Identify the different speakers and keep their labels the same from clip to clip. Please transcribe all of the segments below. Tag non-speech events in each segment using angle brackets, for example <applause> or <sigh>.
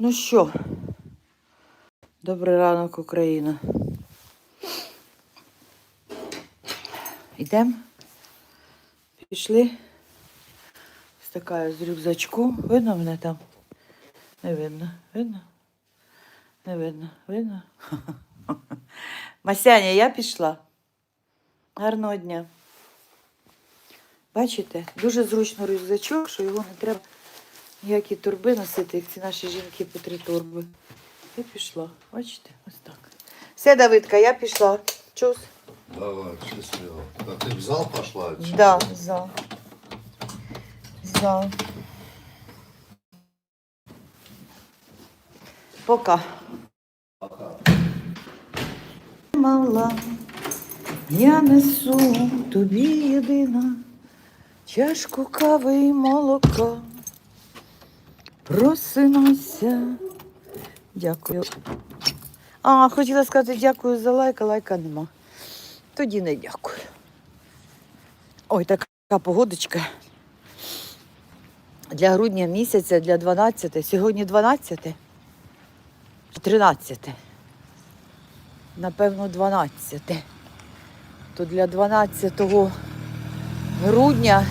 Speaker 1: Ну що, добрий ранок, Україна. Йдемо? Пішли. Така з рюкзачком. Видно мене там? Не видно. Видно? Не видно. Видно? <laughs> Масяня, я пішла. Гарного дня. Бачите, дуже зручно рюкзачок, що його не треба ніякі торби носити, як ці наші жінки по три торби. Я пішла. Бачите, ось так. Все, Давидка, я пішла. Чус?
Speaker 2: Давай, счастливо. А ты в зал пошла? чи
Speaker 1: Да,
Speaker 2: що?
Speaker 1: за. За. Пока. Мала, я несу тобі єдина чашку кави і молока. Просинайся. Дякую. А, хотіла сказати дякую за лайк, а лайка нема. Тоді не дякую. Ой, така погодочка. Для грудня місяця, для 12. Сьогодні 12 чи 13. Напевно, 12. То для 12 грудня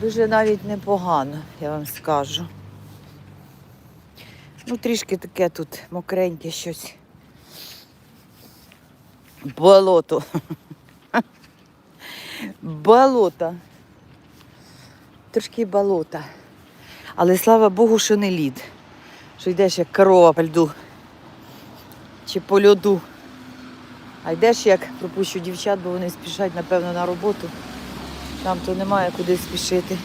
Speaker 1: дуже навіть непогано, я вам скажу. Ну, трішки таке тут мокреньке щось. Болото. Болото. Трошки болота. Але слава Богу, що не лід. Що йдеш як корова по льду. Чи по льоду. А йдеш як пропущу дівчат, бо вони спішать, напевно, на роботу. Там то немає куди спішити.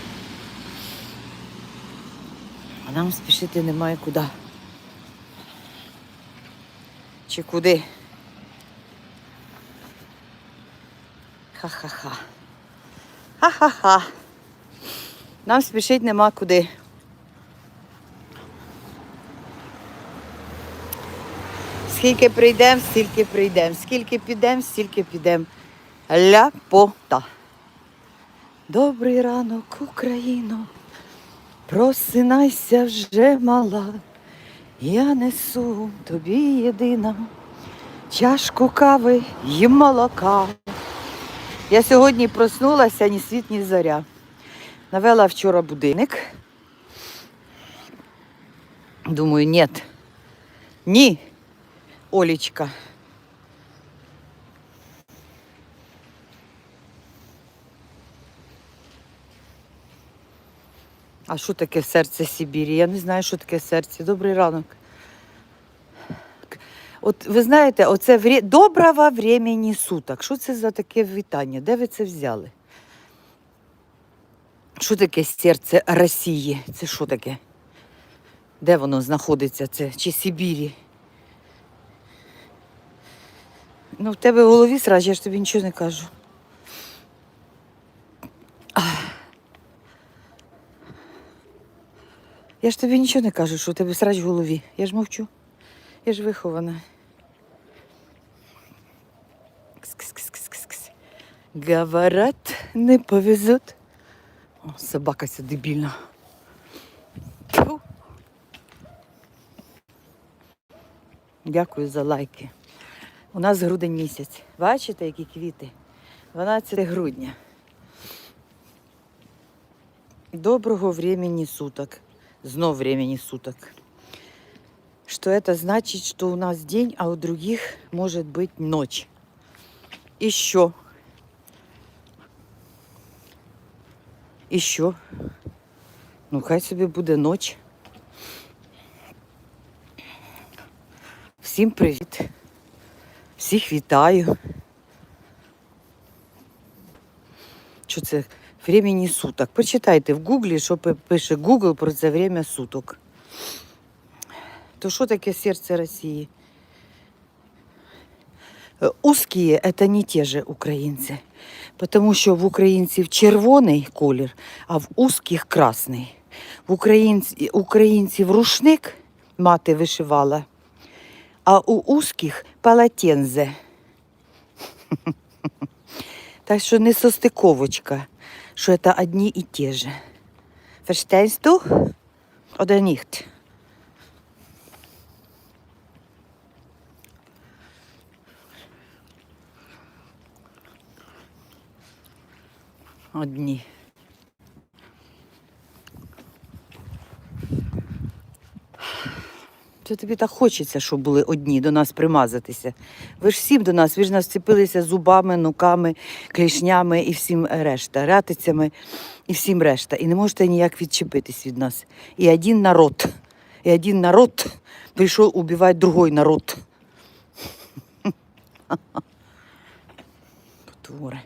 Speaker 1: А нам спішити немає куди. Чи куди? Ха-ха-ха. Ха-ха-ха. Нам спішити нема куди. Скільки прийдемо, стільки прийдемо. Скільки підемо, стільки підемо. Ляпота. Добрий ранок, Україно. Просинайся вже мала. Я несу тобі єдина чашку кави і молока. Я сьогодні проснулася ні світ, ні зоря. Навела вчора будильник. Думаю, ні. Ні, Олічка. А що таке серце Сибірі? Я не знаю, що таке серце. Добрий ранок. От ви знаєте, оце вре... доброго времени суток. Що це за таке вітання? Де ви це взяли? Що таке серце Росії? Це що таке? Де воно знаходиться? Це чи Сибірі? Ну, в тебе в голові сразу, я ж тобі нічого не кажу. Ах. Я ж тобі нічого не кажу, що у тебе срач в голові. Я ж мовчу. Я ж вихована. Кс-кс-кс-кс-кс. Говорят, не повезет. О, собака ця дебільна. Тьфу. Дякую за лайки. У нас грудень місяць. Бачите, які квіти? 12 грудня. Доброго времени суток. Знов времени суток. Что это значит, что у нас день, а у других может быть ночь. Еще. Еще. Ну, хай собі буде ніч. Всім привіт. Всіх вітаю. Що це? Времени суток. Почитайте в гуглі, що пише Google про це время суток. То що таке серце Росії? Е, Узкие – это не те же українці. Тому що в українців червоний колір, а в узких красний. В українці, українців рушник мати вишивала, а у узких полотензе. <laughs> Так що не состиковочка, що це одні і ті ж. Verstehst du oder nicht? Одні. Це тобі так хочеться, щоб були одні до нас примазатися. Ви ж всім до нас, ви ж нас вцепилися зубами, нуками, клішнями і всім решта, ратицями і всім решта. І не можете ніяк відчепитись від нас. І один народ, і один народ прийшов убивати другой народ. <laughs> Потвори.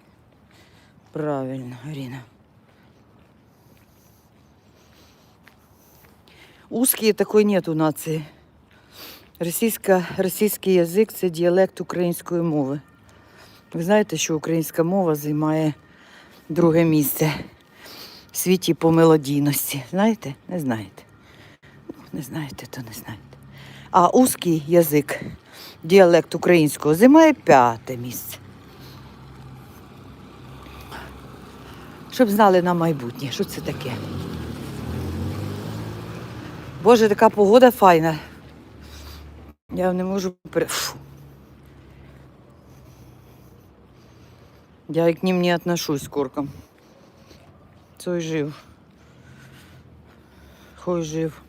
Speaker 1: Правильно, Аріна. Узкий такой нет у нації. Російська, російський язик це діалект української мови. Ви знаєте, що українська мова займає друге місце в світі по мелодійності. Знаєте? Не знаєте. Ну, Не знаєте, то не знаєте. А узкий язик, діалект українського, займає п'яте місце. Щоб знали на майбутнє, що це таке. Боже, така погода файна. Я не можу пере... Фу. Я к ним не отношусь корком. Цой жив. Хой жив.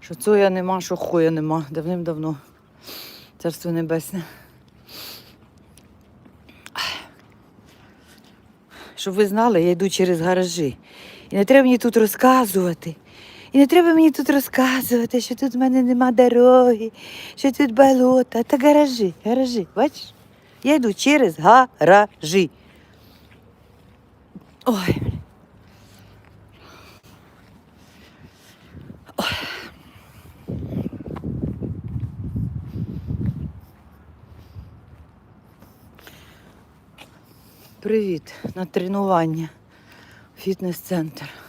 Speaker 1: Що цоя нема, що хоя нема. Давним-давно. Царство небесне. Щоб ви знали, я йду через гаражі. І не треба мені тут розказувати. І не треба мені тут розказувати, що тут в мене нема дороги, що тут болота. Та гаражі, гаражі, бачиш? Я йду через гаражі. Ой. Привіт на тренування. Фітнес-центр.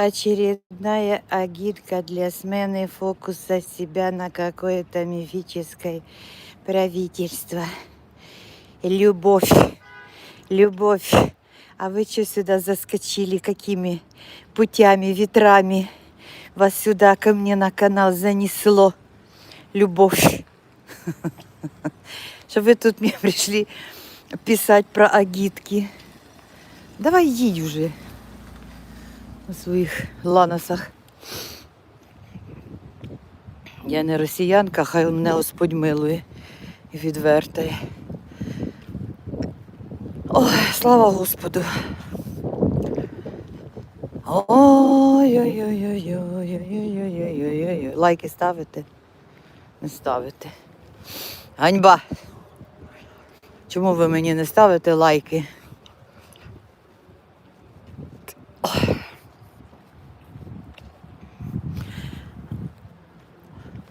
Speaker 1: Очередная агитка для смены фокуса себя на какое-то мифическое правительство. Любовь. Любовь. А вы что сюда заскочили? Какими путями, ветрами вас сюда ко мне на канал занесло? Любовь. <laughs> Что вы тут мне <laughs> пришли писать про агитки. Давай їдь уже на своїх ланосах. Я не росіянка, хай мене Господь милує і відвертає. Ой, слава Господу. Ой-ой-ой-ой-ой-ой-ой-ой-ой-ой-ой. Лайки ставите? Не ставите. Ганьба. Чому ви мені не ставите лайки?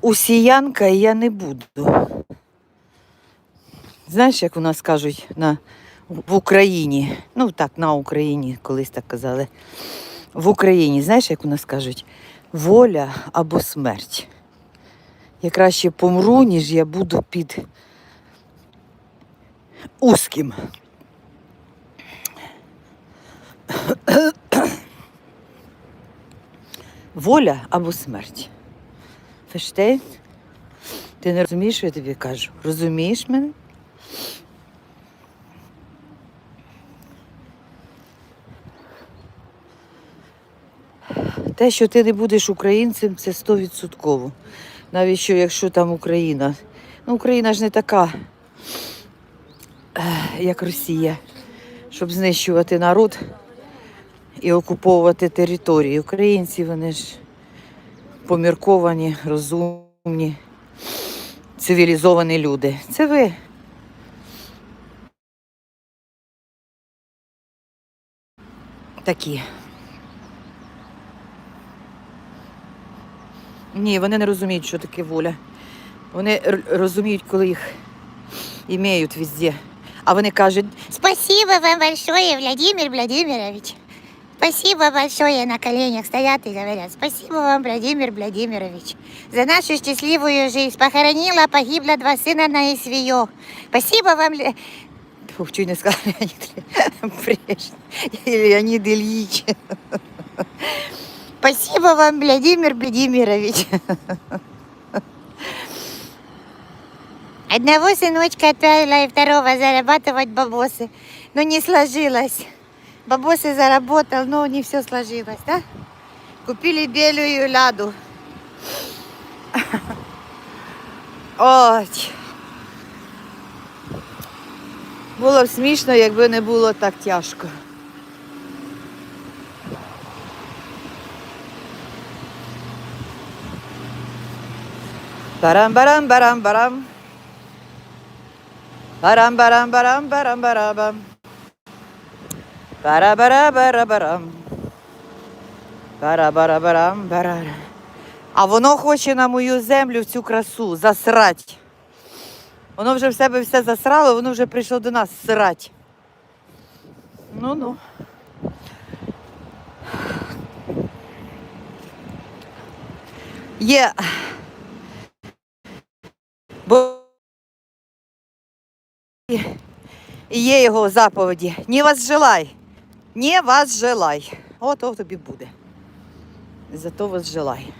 Speaker 1: Усіянка я не буду. Знаєш, як у нас кажуть на, в Україні, ну так, на Україні, колись так казали. В Україні, знаєш, як у нас кажуть, воля або смерть. Я краще помру, ніж я буду під узким. Воля або смерть. Фештейн? Ти не розумієш, що я тобі кажу? Розумієш мене? Те, що ти не будеш українцем, це стовідсотково. Навіть що, якщо там Україна. Ну, Україна ж не така, як Росія, щоб знищувати народ і окуповувати території. Українці вони ж помірковані, розумні, цивілізовані люди. Це ви. Такі. Ні, вони не розуміють, що таке воля. Вони розуміють, коли їх імеють везде. А вони кажуть,
Speaker 3: Спасибо вам большое, Владимир Владимирович. Спасибо большое на коленях стоят и говорят. Спасибо вам, Владимир Владимирович, за нашу счастливую жизнь. Похоронила, погибло два сына на СВО. Спасибо вам, Ле-
Speaker 1: Фух, чуть не сказала Леонід Прежній. Леонід Ильич.
Speaker 3: спасибо вам, Владимир Владимирович. Одного сыночка отправила и второго зарабатывать бабосы. Но не сложилось. Бабосы заработал, но не все сложилось, да? Купили белую ладу.
Speaker 1: Ой. Було б смішно, якби не було так тяжко. Барам-барам-барам-барам. Барам-барам-барам-барам-барам. Бара-бара-бара-барам. Бара-бара-барам-барам. А воно хоче на мою землю в цю красу засрать. Воно вже в себе все засрало, воно вже прийшло до нас срать. Ну-ну. Є. Бо є його заповіді. Ні вас желай. Ні вас желай. Ото тобі буде. Зато вас желай.